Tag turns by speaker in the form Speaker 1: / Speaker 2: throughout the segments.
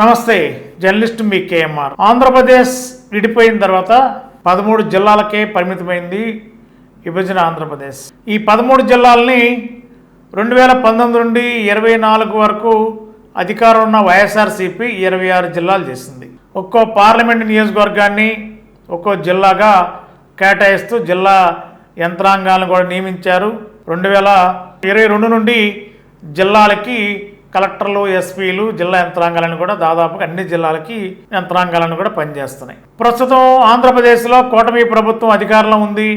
Speaker 1: నమస్తే జర్నలిస్ట్ మీ కేఎంఆర్. ఆంధ్రప్రదేశ్ విడిపోయిన తర్వాత పదమూడు జిల్లాలకే పరిమితమైంది విభజన ఆంధ్రప్రదేశ్. ఈ పదమూడు జిల్లాలని రెండు వేల పంతొమ్మిది నుండి ఇరవై నాలుగు వరకు అధికారం ఉన్న వైఎస్ఆర్సీపీ ఇరవై ఆరు జిల్లాలు చేసింది. ఒక్కో పార్లమెంట్ నియోజకవర్గాన్ని ఒక్కో జిల్లాగా కేటాయిస్తూ జిల్లా యంత్రాంగాలను కూడా నియమించారు. రెండు వేల ఇరవై రెండు నుండి జిల్లాలకి కలెక్టర్లు ఎస్పీలు జిల్లా యంత్రాంగాలను కూడా దాదాపుగా అన్ని జిల్లాలకి యంత్రాంగాలను కూడా పనిచేస్తున్నాయి. ప్రస్తుతం ఆంధ్రప్రదేశ్లో కూటమి ప్రభుత్వం అధికారంలో ఉంది.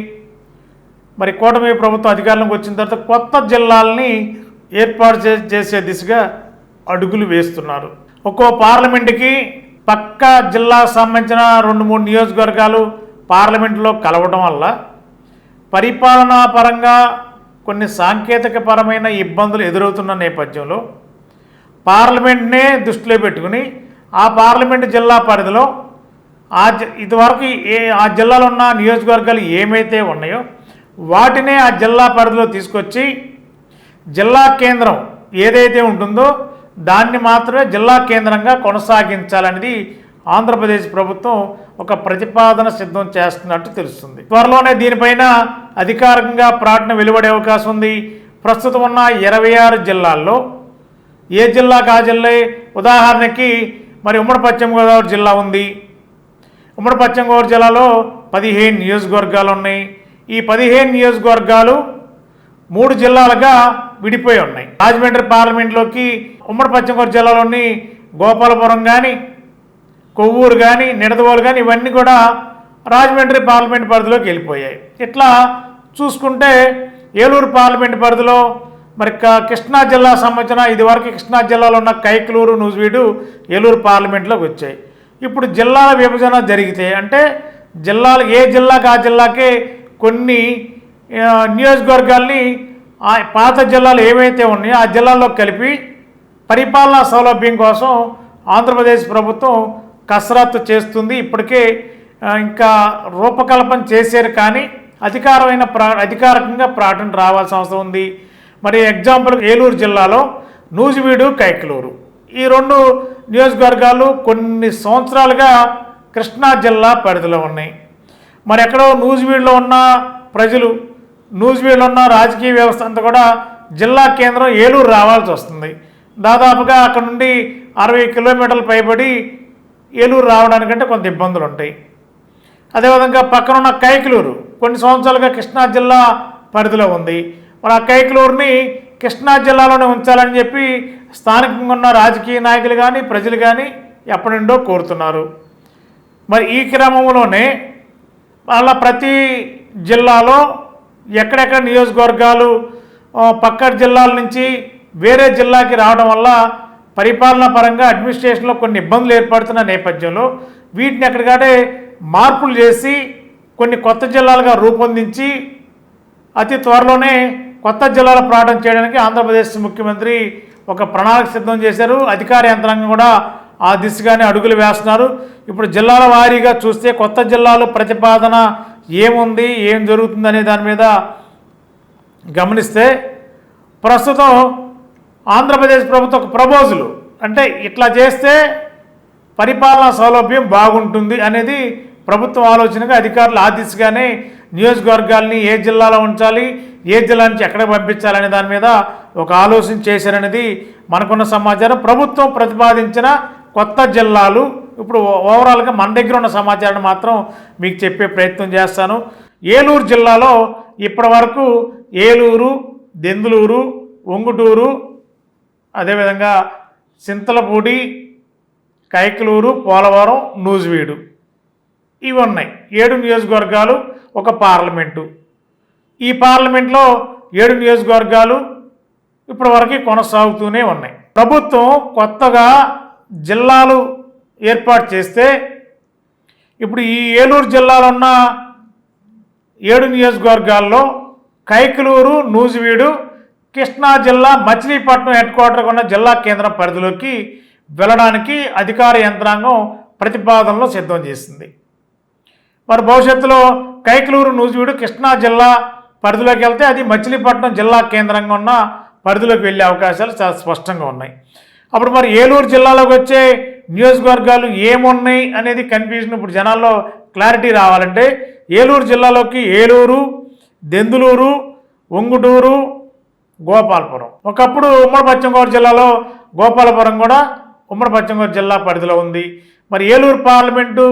Speaker 1: మరి కూటమి ప్రభుత్వం అధికారంలోకి వచ్చిన తర్వాత కొత్త జిల్లాలని ఏర్పాటు చే- చేసే దిశగా అడుగులు వేస్తున్నారు. ఒక్కో పార్లమెంటుకి పక్క జిల్లా సంబంధించిన రెండు మూడు నియోజకవర్గాలు పార్లమెంట్లో కలవడం వల్ల పరిపాలనా పరంగా కొన్ని సాంకేతిక పరమైన ఇబ్బందులు ఎదురవుతున్న నేపథ్యంలో పార్లమెంట్నే దృష్టిలో పెట్టుకుని ఆ పార్లమెంట్ జిల్లా పరిధిలో ఆ జి- ఇదివరకు ఏ ఆ జిల్లాలో ఉన్న నియోజకవర్గాలు ఏమైతే ఉన్నాయో వాటినే ఆ జిల్లా పరిధిలో తీసుకొచ్చి జిల్లా కేంద్రం ఏదైతే ఉంటుందో దాన్ని మాత్రమే జిల్లా కేంద్రంగా కొనసాగించాలనేది ఆంధ్రప్రదేశ్ ప్రభుత్వం ఒక ప్రతిపాదన సిద్ధం చేస్తున్నట్టు తెలుస్తుంది. త్వరలోనే దీనిపైన అధికారికంగా ప్రకటన వెలువడే అవకాశం ఉంది. ప్రస్తుతం ఉన్న ఇరవై ఆరు జిల్లాల్లో ఏ జిల్లాకు ఆ జిల్లా? ఉదాహరణకి మరి ఉమ్మడి పశ్చిమ గోదావరి జిల్లా ఉంది. ఉమ్మడి పశ్చిమ గోదావరి జిల్లాలో పదిహేను నియోజకవర్గాలు ఉన్నాయి. ఈ పదిహేను నియోజకవర్గాలు మూడు జిల్లాలుగా విడిపోయి ఉన్నాయి. రాజమండ్రి పార్లమెంట్లోకి ఉమ్మడి పశ్చిమ గోదావరి జిల్లాలోని గోపాలపురం కానీ కొవ్వూరు కానీ నిడదవోలు కానీ ఇవన్నీ కూడా రాజమండ్రి పార్లమెంట్ పరిధిలోకి వెళ్ళిపోయాయి. ఇట్లా చూసుకుంటే ఏలూరు పార్లమెంట్ పరిధిలో మరి క- కృష్ణా జిల్లా సంబంధించిన ఇదివరకు కృష్ణా జిల్లాలో ఉన్న కైకలూరు నూజివీడు ఏలూరు పార్లమెంట్లోకి వచ్చాయి. ఇప్పుడు జిల్లాల విభజన జరిగితే అంటే జిల్లాలు ఏ జిల్లాకి ఆ జిల్లాకే కొన్ని నియోజకవర్గాల్ని ఆ పాత జిల్లాలు ఏవైతే ఉన్నాయో ఆ జిల్లాల్లో కలిపి పరిపాలనా సౌలభ్యం కోసం ఆంధ్రప్రదేశ్ ప్రభుత్వం కసరత్తు చేస్తుంది. ఇప్పటికే ఇంకా రూపకల్పన చేశారు కానీ అధికారమైన ప్రా అధికారికంగా ప్రకటన రావాల్సిన అవసరం ఉంది. మరి ఎగ్జాంపుల్ ఏలూరు జిల్లాలో నూజివీడు కైకలూరు. ఈ రెండు నియోజకవర్గాలు కొన్ని సంవత్సరాలుగా కృష్ణా జిల్లా పరిధిలో ఉన్నాయి. మరి ఎక్కడో నూజివీడులో ఉన్న ప్రజలు నూజివీడులో ఉన్న రాజకీయ వ్యవస్థ అంతా కూడా జిల్లా కేంద్రం ఏలూరు రావాల్సి వస్తుంది. దాదాపుగా అక్కడ నుండి అరవై కిలోమీటర్లు పైబడి ఏలూరు రావడానికంటే కొంత ఇబ్బందులు ఉంటాయి. అదేవిధంగా పక్కన ఉన్న కైకలూరు కొన్ని సంవత్సరాలుగా కృష్ణా జిల్లా పరిధిలో ఉంది. మరి ఆ కైకలూరుని కృష్ణా జిల్లాలోనే ఉంచాలని చెప్పి స్థానికంగా ఉన్న రాజకీయ నాయకులు కానీ ప్రజలు కానీ ఎప్పటి నుండో కోరుతున్నారు. మరి ఈ క్రమంలోనే వాళ్ళ ప్రతి జిల్లాలో ఎక్కడెక్కడ నియోజకవర్గాలు పక్క జిల్లాల నుంచి వేరే జిల్లాకి రావడం వల్ల పరిపాలనా పరంగా అడ్మినిస్ట్రేషన్లో కొన్ని ఇబ్బందులు ఏర్పడుతున్న నేపథ్యంలో వీటిని ఎక్కడికాడే మార్పులు చేసి కొన్ని కొత్త జిల్లాలుగా రూపొందించి అతి త్వరలోనే కొత్త జిల్లాల ప్రారంభం చేయడానికి ఆంధ్రప్రదేశ్ ముఖ్యమంత్రి ఒక ప్రణాళిక సిద్ధం చేశారు. అధికార యంత్రాంగం కూడా ఆ దిశగానే అడుగులు వేస్తున్నారు. ఇప్పుడు జిల్లాల వారీగా చూస్తే కొత్త జిల్లాలు ప్రతిపాదన ఏముంది ఏం జరుగుతుంది అనే దాని మీద గమనిస్తే ప్రస్తుతం ఆంధ్రప్రదేశ్ ప్రభుత్వం ప్రపోజలు. అంటే ఇట్లా చేస్తే పరిపాలనా సౌలభ్యం బాగుంటుంది అనేది ప్రభుత్వం ఆలోచనగా అధికారులు ఆ దిశగానే నియోజకవర్గాల్ని ఏ జిల్లాలో ఉంచాలి ఏ జిల్లా నుంచి ఎక్కడ పంపించాలనే దాని మీద ఒక ఆలోచన చేశారనేది మనకున్న సమాచారం. ప్రభుత్వం ప్రతిపాదించిన కొత్త జిల్లాలు ఇప్పుడు ఓవరాల్గా మన దగ్గర ఉన్న సమాచారాన్ని మాత్రం మీకు చెప్పే ప్రయత్నం చేస్తాను. ఏలూరు జిల్లాలో ఇప్పటి వరకు ఏలూరు దెందులూరు ఒంగుటూరు అదేవిధంగా చింతలపూడి కైకలూరు పోలవరం నూజివీడు ఇవి ఉన్నాయి. ఏడు నియోజకవర్గాలు ఒక పార్లమెంటు. ఈ పార్లమెంట్లో ఏడు నియోజకవర్గాలు ఇప్పటివరకు కొనసాగుతూనే ఉన్నాయి. ప్రభుత్వం కొత్తగా జిల్లాలు ఏర్పాటు చేస్తే ఇప్పుడు ఈ ఏలూరు జిల్లాలో ఉన్న ఏడు నియోజకవర్గాల్లో కైకలూరు నూజివీడు కృష్ణా జిల్లా మచిలీపట్నం హెడ్ క్వార్టర్గా ఉన్న జిల్లా కేంద్రం పరిధిలోకి వెళ్ళడానికి అధికార యంత్రాంగం ప్రతిపాదనలు సిద్ధం చేసింది. మరి భవిష్యత్తులో కైకలూరు నూజివీడు కృష్ణా జిల్లా పరిధిలోకి వెళ్తే అది మచిలీపట్నం జిల్లా కేంద్రంగా ఉన్న పరిధిలోకి వెళ్ళే అవకాశాలు చాలా స్పష్టంగా ఉన్నాయి. అప్పుడు మరి ఏలూరు జిల్లాలోకి వచ్చే నియోజకవర్గాలు ఏమున్నాయి అనేది కన్ఫ్యూజన్ ఇప్పుడు జనాల్లో క్లారిటీ రావాలంటే ఏలూరు జిల్లాలోకి ఏలూరు దెందులూరు ఒంగుటూరు గోపాలపురం. ఒకప్పుడు ఉమ్మడి పశ్చిమ గోదావరి జిల్లాలో గోపాలపురం కూడా ఉమ్మడి పశ్చిమ గోదావరి జిల్లా పరిధిలో ఉంది. మరి ఏలూరు పార్లమెంటు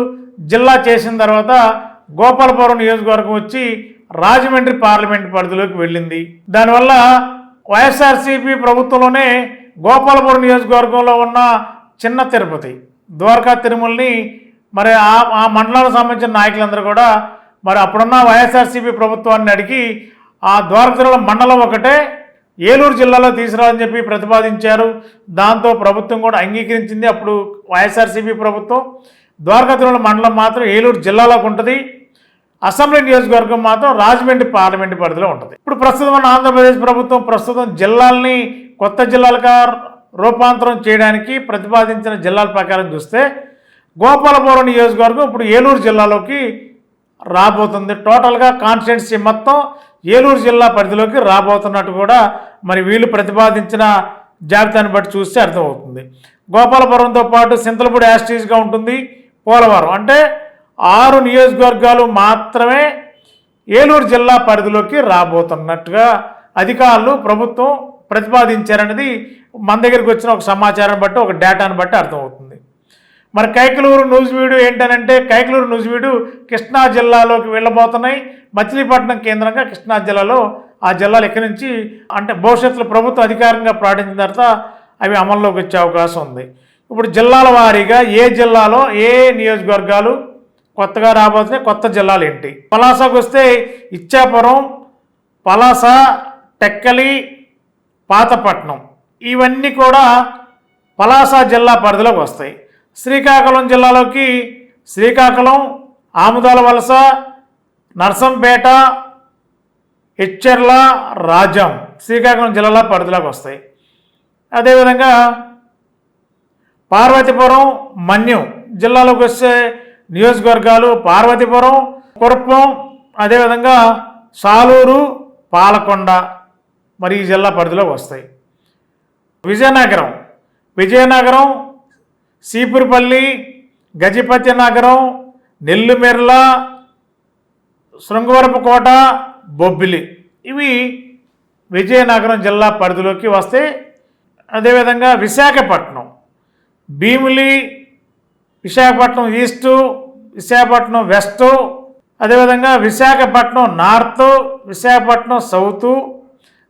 Speaker 1: జిల్లా చేసిన తర్వాత గోపాలపురం నియోజకవర్గం వచ్చి రాజమండ్రి పార్లమెంట్ పరిధిలోకి వెళ్ళింది. దానివల్ల వైఎస్ఆర్సీపీ ప్రభుత్వంలోనే గోపాలపురం నియోజకవర్గంలో ఉన్న చిన్న తిరుపతి ద్వారకా తిరుమలని మరి ఆ ఆ మండలానికి సంబంధించిన నాయకులందరూ కూడా మరి అప్పుడున్న వైఎస్ఆర్సీపీ ప్రభుత్వాన్ని అడిగి ఆ ద్వారకా తిరుమల మండలం ఒకటే ఏలూరు జిల్లాలో తీసుకురావాలని చెప్పి ప్రతిపాదించారు. దాంతో ప్రభుత్వం కూడా అంగీకరించింది. అప్పుడు వైఎస్ఆర్సీపీ ప్రభుత్వం ద్వారకా తిరుమల మండలం మాత్రం ఏలూరు జిల్లాలోకి ఉంటుంది. అసెంబ్లీ నియోజకవర్గం మాత్రం రాజమండ్రి పార్లమెంటు పరిధిలో ఉంటుంది. ఇప్పుడు ప్రస్తుతం ఉన్న ఆంధ్రప్రదేశ్ ప్రభుత్వం ప్రస్తుతం జిల్లాల్ని కొత్త జిల్లాలుగా రూపాంతరం చేయడానికి ప్రతిపాదించిన జిల్లాల ప్రకారం చూస్తే గోపాలపురం నియోజకవర్గం ఇప్పుడు ఏలూరు జిల్లాలోకి రాబోతుంది. టోటల్గా కాన్స్టిట్యున్సీ మొత్తం ఏలూరు జిల్లా పరిధిలోకి రాబోతున్నట్టు కూడా మరి వీళ్ళు ప్రతిపాదించిన జాబితాను బట్టి చూస్తే అర్థమవుతుంది. గోపాలపురంతో పాటు సింతలపూడి యాస్టీజ్గా ఉంటుంది పోలవరం. అంటే ఆరు నియోజకవర్గాలు మాత్రమే ఏలూరు జిల్లా పరిధిలోకి రాబోతున్నట్టుగా అధికారులు ప్రభుత్వం ప్రతిపాదించారనేది మన దగ్గరికి వచ్చిన ఒక సమాచారం బట్టి ఒక డేటాను బట్టి అర్థమవుతుంది. మరి కైకలూరు నూజివీడు ఏంటనంటే కైకలూరు నూజివీడు కృష్ణా జిల్లాలోకి వెళ్ళబోతున్నాయి. మచిలీపట్నం కేంద్రంగా కృష్ణా జిల్లాలో ఆ జిల్లాలు ఇక్కడి నుంచి అంటే భవిష్యత్తులో ప్రభుత్వం అధికారంగా ప్రకటించిన తర్వాత అవి అమల్లోకి వచ్చే అవకాశం ఉంది. ఇప్పుడు జిల్లాల వారీగా ఏ జిల్లాలో ఏ నియోజకవర్గాలు కొత్తగా రాబోతున్న కొత్త జిల్లాలు ఏంటి పలాసకు వస్తే ఇచ్చాపురం పలాస టెక్కలి పాతపట్నం ఇవన్నీ కూడా పలాస జిల్లా పరిధిలోకి వస్తాయి. శ్రీకాకుళం జిల్లాలోకి శ్రీకాకుళం ఆముదాల వలస నర్సంపేట హెచ్చర్ల రాజం శ్రీకాకుళం జిల్లాల పరిధిలోకి వస్తాయి. అదేవిధంగా పార్వతీపురం మన్యం జిల్లాలోకి వస్తే నియోజకవర్గాలు పార్వతీపురం కురప్పం అదేవిధంగా సాలూరు పాలకొండ మరి ఈ జిల్లా పరిధిలో వస్తాయి. విజయనగరం విజయనగరం సీపురిపల్లి గజపతి నగరం నెల్లిమెర్ల శృంగవరపుకోట బొబ్బిలి ఇవి విజయనగరం జిల్లా పరిధిలోకి వస్తే అదేవిధంగా విశాఖపట్నం భీమిలి విశాఖపట్నం ఈస్టు విశాఖపట్నం వెస్టు అదేవిధంగా విశాఖపట్నం నార్త్ విశాఖపట్నం సౌతు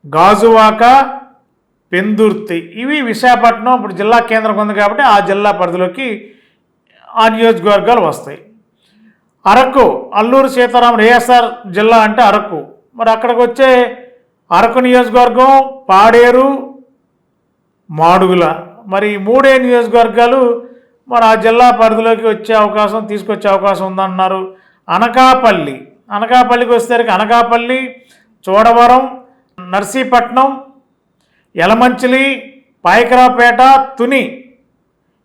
Speaker 1: గాజువాక పెందుర్తి. ఇవి విశాఖపట్నం ఇప్పుడు జిల్లా కేంద్రం ఉంది కాబట్టి ఆ జిల్లా పరిధిలోకి ఆ నియోజకవర్గాలు వస్తాయి. అరకు అల్లూరు సీతారాం ఏఎస్ఆర్ జిల్లా అంటే అరకు. మరి అక్కడికి వచ్చే అరకు నియోజకవర్గం పాడేరు మాడుగుల. మరి ఈ మూడే నియోజకవర్గాలు మరి ఆ జిల్లా పరిధిలోకి వచ్చే అవకాశం తీసుకొచ్చే అవకాశం ఉందన్నారు. అనకాపల్లి. అనకాపల్లికి వచ్చేసరికి అనకాపల్లి చోడవరం నర్సీపట్నం యలమంచిలి పాయకరాపేట తుని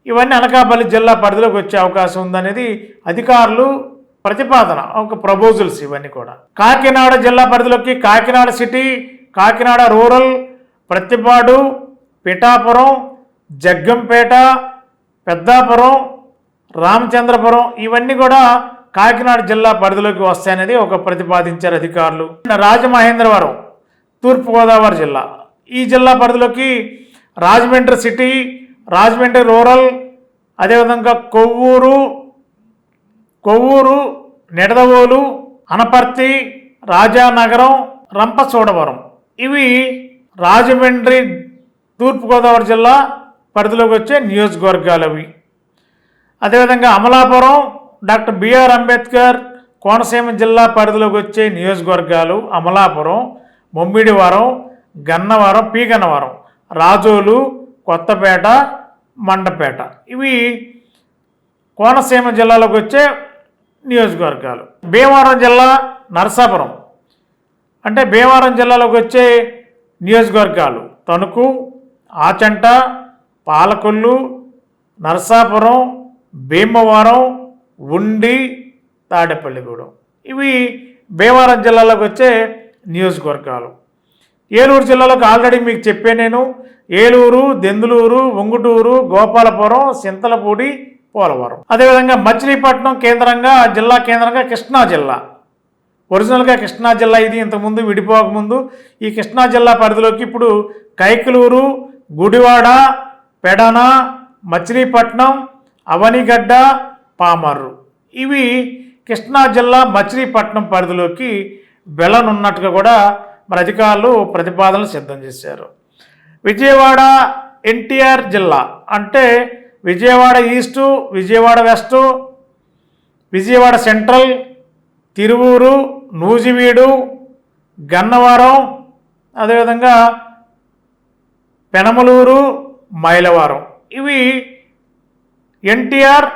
Speaker 1: ఇవన్నీ అనకాపల్లి జిల్లా పరిధిలోకి వచ్చే అవకాశం ఉందనేది అధికారులు ప్రతిపాదన ఒక ప్రపోజల్స్ ఇవన్నీ కూడా. కాకినాడ జిల్లా పరిధిలోకి కాకినాడ సిటీ కాకినాడ రూరల్ ప్రతిపాడు పిఠాపురం జగ్గంపేట పెద్దాపురం రామచంద్రపురం ఇవన్నీ కూడా కాకినాడ జిల్లా పరిధిలోకి వస్తాయనేది ఒక ప్రతిపాదించారు అధికారులు. రాజమహేంద్రవరం తూర్పుగోదావరి జిల్లా. ఈ జిల్లా పరిధిలోకి రాజమండ్రి సిటీ రాజమండ్రి రూరల్ అదేవిధంగా కొవ్వూరు కొవ్వూరు నిడదవోలు అనపర్తి రాజానగరం రంపచోడవరం. ఇవి రాజమండ్రి తూర్పుగోదావరి జిల్లా పరిధిలోకి వచ్చే నియోజకవర్గాలు అవి అదేవిధంగా Amalapuram doctor B R Ambedkar Konaseema జిల్లా పరిధిలోకి వచ్చే నియోజకవర్గాలు అమలాపురం ముమ్మిడివరం గన్నవరం పి గన్నవరం రాజోలు కొత్తపేట మండపేట. ఇవి కోనసీమ జిల్లాలోకి వచ్చే నియోజకవర్గాలు. భీమవరం జిల్లా నరసాపురం. అంటే భీమవరం జిల్లాలోకి వచ్చే నియోజకవర్గాలు తణుకు ఆచంట పాలకొల్లు నరసాపురం భీమవరం ఉండి తాడేపల్లిగూడెం. ఇవి భీమవరం జిల్లాలోకి వచ్చే నియోజకవర్గాలు. ఏలూరు జిల్లాలోకి ఆల్రెడీ మీకు చెప్పే నేను. ఏలూరు దెందులూరు ఉంగుటూరు గోపాలపురం సింతలపూడి పోలవరం. అదేవిధంగా మచిలీపట్నం కేంద్రంగా జిల్లా కేంద్రంగా కృష్ణా జిల్లా. ఒరిజినల్గా కృష్ణా జిల్లా ఇది ఇంతకుముందు విడిపోకముందు. ఈ కృష్ణా జిల్లా పరిధిలోకి ఇప్పుడు కైకలూరు గుడివాడ పెడన మచిలీపట్నం అవనిగడ్డ పామర్రు. ఇవి కృష్ణా జిల్లా మచిలీపట్నం పరిధిలోకి వెళ్ళనున్నట్టుగా కూడా మరి అధికారులు ప్రతిపాదనలు సిద్ధం చేశారు. విజయవాడ ఎన్టీఆర్ జిల్లా అంటే Vijayawada east Vijayawada west Vijayawada central Tiruvuru Nuzvid Gannavaram అదేవిధంగా పెనమలూరు మైలవరం. ఇవి ఎన్టీఆర్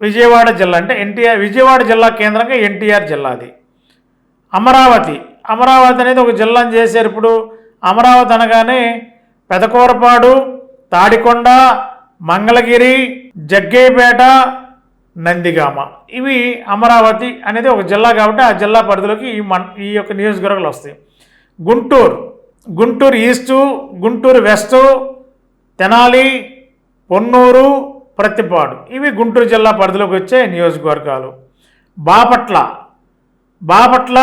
Speaker 1: విజయవాడ జిల్లా అంటే ఎన్టీఆర్ విజయవాడ జిల్లా కేంద్రంగా ఎన్టీఆర్ జిల్లాది. అమరావతి. అమరావతి అనేది ఒక జిల్లాను చేశారు ఇప్పుడు. అమరావతి అనగానే పెదకూరపాడు తాడికొండ మంగళగిరి జగ్గేపేట నందిగామ. ఇవి అమరావతి అనేది ఒక జిల్లా కాబట్టి ఆ జిల్లా పరిధిలోకి ఈ మన్ ఈ యొక్క నియోజకవర్గాలు వస్తాయి. Guntur. Guntur east Guntur west Tenali Ponnur Prathipadu. ఇవి గుంటూరు జిల్లా పరిధిలోకి వచ్చే నియోజకవర్గాలు. బాపట్ల. బాపట్ల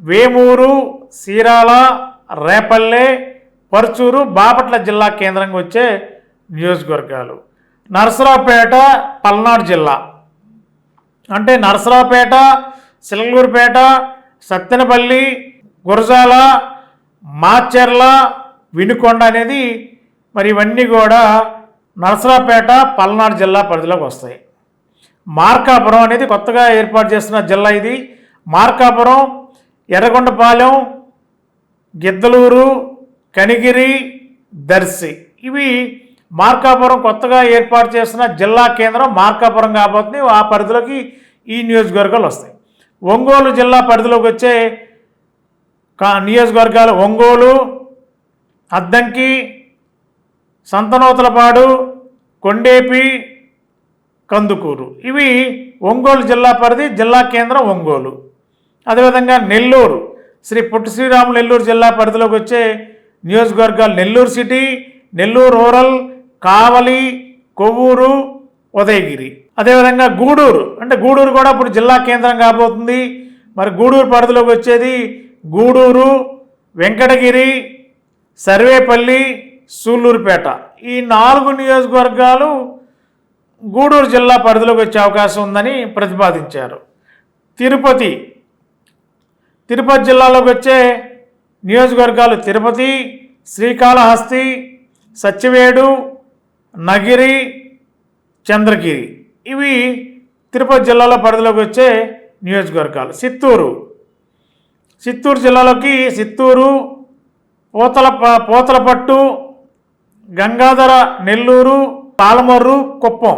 Speaker 1: వేమూరు సీరాల రేపల్లె పరుచూరు బాపట్ల జిల్లా కేంద్రంగా వచ్చే నియోజకవర్గాలు. నరసరావుపేట పల్నాడు జిల్లా. అంటే నరసరావుపేట సిలగూరుపేట సత్తెనపల్లి గురజాల మాచెర్ల వినుకొండ అనేది మరి ఇవన్నీ కూడా నరసరాపేట పల్నాడు జిల్లా పరిధిలోకి వస్తాయి. మార్కాపురం అనేది కొత్తగా ఏర్పాటు చేస్తున్న జిల్లా ఇది. మార్కాపురం ఎర్రగొండపాలెం గిద్దలూరు కనిగిరి దర్శి. ఇవి మార్కాపురం కొత్తగా ఏర్పాటు చేస్తున్న జిల్లా కేంద్రం మార్కాపురం కాబోతుంది. ఆ పరిధిలోకి ఈ నియోజకవర్గాలు వస్తాయి. ఒంగోలు జిల్లా పరిధిలోకి వచ్చే కా నియోజకవర్గాలు ఒంగోలు అద్దంకి సంతనోతలపాడు కొండేపి కందుకూరు. ఇవి ఒంగోలు జిల్లా పరిధి జిల్లా కేంద్రం ఒంగోలు. అదేవిధంగా నెల్లూరు. శ్రీ పొట్టి శ్రీరాములు నెల్లూరు జిల్లా పరిధిలోకి వచ్చే నియోజకవర్గాలు నెల్లూరు సిటీ నెల్లూరు రూరల్ కావలి కొవ్వూరు ఉదయగిరి. అదేవిధంగా గూడూరు. అంటే గూడూరు కూడా ఇప్పుడు జిల్లా కేంద్రం కాబోతుంది. మరి గూడూరు పరిధిలోకి వచ్చేది గూడూరు వెంకటగిరి సర్వేపల్లి సూళ్ళూరుపేట. ఈ నాలుగు నియోజకవర్గాలు గూడూరు జిల్లా పరిధిలోకి వచ్చే అవకాశం ఉందని ప్రతిపాదించారు. తిరుపతి. తిరుపతి జిల్లాలోకి వచ్చే నియోజకవర్గాలు తిరుపతి శ్రీకాళహస్తి సత్యవేడు నగిరి చంద్రగిరి. ఇవి తిరుపతి జిల్లాలో పరిధిలోకి వచ్చే నియోజకవర్గాలు. చిత్తూరు చిత్తూరు జిల్లాలోకి చిత్తూరు పోతల పోతలపట్టు గంగాధర నెల్లూరు పాలమర్రు కుప్పం.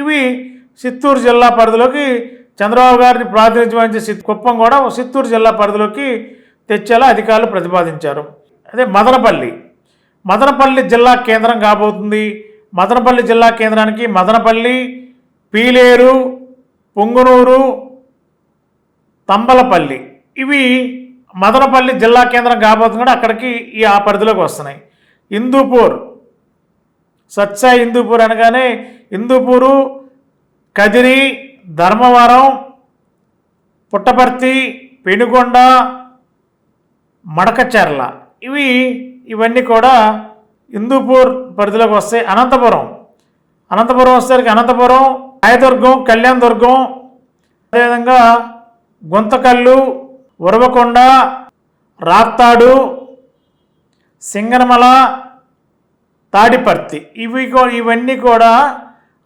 Speaker 1: ఇవి చిత్తూరు జిల్లా పరిధిలోకి చంద్రబాబు గారిని ప్రాతినిధ్యం వహించే కుప్పం కూడా చిత్తూరు జిల్లా పరిధిలోకి తెచ్చేలా అధికారులు ప్రతిపాదించారు. అదే మదనపల్లి. మదనపల్లి జిల్లా కేంద్రం కాబోతుంది. మదనపల్లి జిల్లా కేంద్రానికి మదనపల్లి పీలేరు పొంగునూరు తంబలపల్లి. ఇవి మదనపల్లి జిల్లా కేంద్రం కాబోతుంది కూడా అక్కడికి ఈ ఆ పరిధిలోకి వస్తున్నాయి. హిందూపూర్ సత్సా హిందూపూర్ అనగానే హిందూపూరు కదిరి ధర్మవరం పుట్టపర్తి పెనుగొండ మడకచెర్ల. ఇవి ఇవన్నీ కూడా హిందూపూర్ పరిధిలోకి వస్తాయి. అనంతపురం అనంతపురం వచ్చేసరికి అనంతపురం రాయదుర్గం కళ్యాణ్ దుర్గం అదేవిధంగా గుంతకల్లు ఉరవకొండ రాప్తాడు సింగనమల తాడిపర్తి. ఇవి ఇవన్నీ కూడా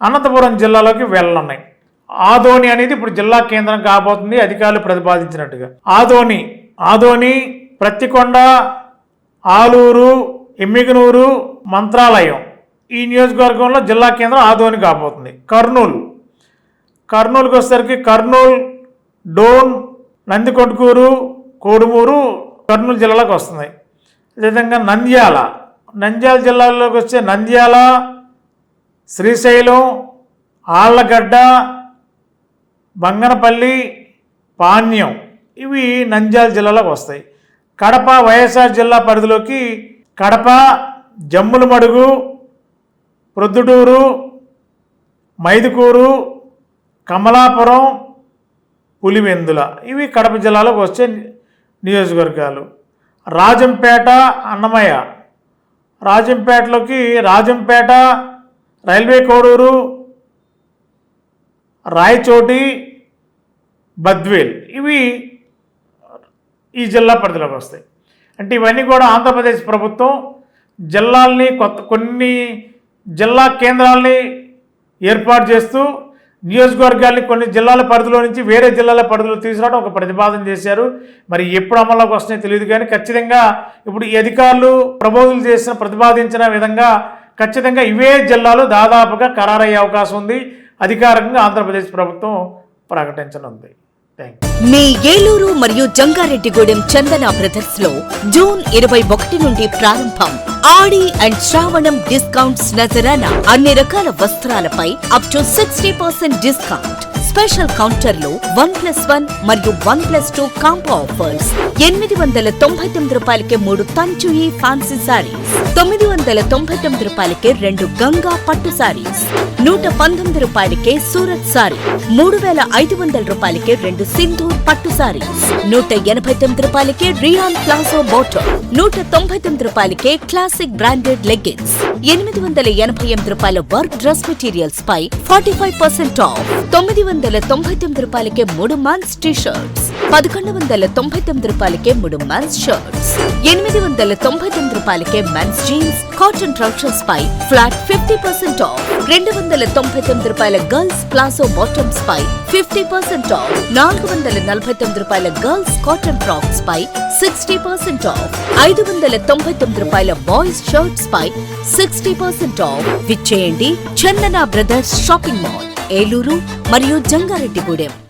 Speaker 1: అనంతపురం జిల్లాలోకి వెళ్ళనున్నాయి. ఆదోని అనేది ఇప్పుడు జిల్లా కేంద్రం కాబోతుంది అధికారులు ప్రతిపాదించినట్టుగా. ఆదోని ఆదోని ప్రత్తికొండ ఆలూరు ఎమ్మిగనూరు మంత్రాలయం. ఈ నియోజకవర్గంలో జిల్లా కేంద్రం ఆదోని కాబోతుంది. కర్నూలు. కర్నూలుకి వచ్చేసరికి కర్నూలు డోన్ నందికొట్కూరు కోడుమూరు కర్నూలు జిల్లాలోకి వస్తుంది అదేవిధంగా నంద్యాల నంద్యాల జిల్లాలోకి వచ్చే నంద్యాల శ్రీశైలం ఆళ్ళగడ్డ బంగనపల్లి పాణ్యం ఇవి నంద్యాల జిల్లాలోకి వస్తాయి. కడప వైఎస్ఆర్ జిల్లా పరిధిలోకి కడప జమ్ములమడుగు ప్రొద్దుటూరు మైదుకూరు కమలాపురం పులివెందుల. ఇవి కడప జిల్లాలోకి వచ్చే నియోజకవర్గాలు. రాజంపేట అన్నమయ్య. రాజంపేటలోకి రాజంపేట రైల్వే కోడూరు రాయచోటి బద్వేల్. ఇవి ఈ జిల్లా పరిధిలోకి వస్తాయి. అంటే ఇవన్నీ కూడా ఆంధ్రప్రదేశ్ ప్రభుత్వం జిల్లాల్ని కొత్త కొన్ని జిల్లా కేంద్రాల్ని ఏర్పాటు చేస్తూ నియోజకవర్గాల్ని కొన్ని జిల్లాల పరిధిలో నుంచి వేరే జిల్లాల పరిధిలో తీసుకురావడం ఒక ప్రతిపాదన చేశారు. మరి ఎప్పుడు అమల్లోకి వస్తున్నాయో తెలియదు కానీ ఖచ్చితంగా ఇప్పుడు ఈ అధికారులు ప్రబోధులు చేసిన ప్రతిపాదించిన విధంగా ఖచ్చితంగా ఇవే జిల్లాలు దాదాపుగా ఖరారయ్యే అవకాశం ఉంది. అధికారికంగా ఆంధ్రప్రదేశ్ ప్రభుత్వం ప్రకటించనుంది.
Speaker 2: మీ ఏలూరు మరియు జంగారెడ్డిగూడెం చందన బ్రదర్స్లో జూన్ ఇరవై ఒకటి నుండి ప్రారంభం ఆడి అండ్ శ్రావణం డిస్కౌంట్స్ నజరాన అన్ని రకాల వస్త్రాలపై up to sixty percent discount special కౌంటర్లో వన్ ప్లస్ వన్ మరియు one plus two combo offers. ఎనిమిది వందల తొంభై తొమ్మిది రూపాయలకే మూడు తంచుయి ఫ్యాన్సీ సారీస్. తొమ్మిది వందల తొంభై తొమ్మిది రూపాయలకే రెండు గంగా పట్టు సారీస్. నూట పంతొమ్మిది రూపాయలకే సూరత్ సారీ. మూడు వేల ఐదు వందల రూపాయలకే రెండు సింధూర్ పట్టు సారీస్. నూట ఎనభై తొమ్మిది రూపాయలకే రియాన్ ప్లాజో బోటో. నూట తొంభై తొమ్మిది రూపాయలకే క్లాసిక్ బ్రాండెడ్ లెగ్గిన్స్ ఎనిమిది వందల ఎనభై ఎనిమిది రూపాయల వర్క్ డ్రెస్ మెటీరియల్స్ పై ఫార్టీ ఫైవ్ పర్సెంట్ ఆఫ్. తొమ్మిది వందల తొంభై తొమ్మిది రూపాయలకే మూడు మాన్స్ టీ షర్ట్స్ పదకొండు వందల తొంభై తొమ్మిది రూపాయలకే మూడు మెన్స్ షర్ట్స్. ఎనిమిది వందల తొంభై తొమ్మిది రూపాయలకే మెన్స్ జీన్స్ కాటన్ ట్రౌజర్స్ పై ఫ్లాట్ ఫిఫ్టీ పర్సెంట్ ఆఫ్. రెండు వందల తొంభై తొమ్మిది రూపాయల గర్ల్స్ ప్లాసో బాటమ్స్ పై ఫిఫ్టీ పర్సెంట్ ఆఫ్. నాలుగు వందల నలభై తొమ్మిది రూపాయల గర్ల్స్ కాటన్ ఫ్రాక్స్ పై సిక్స్టీ పర్సెంట్ ఆఫ్. ఐదు వందల తొంభై తొమ్మిది రూపాయల బాయ్స్ షర్ట్స్ పై sixty percent off. విచ్చేయండి Chandana brothers shopping mall. Eluru మరియు జంగారెడ్డిగూడెం.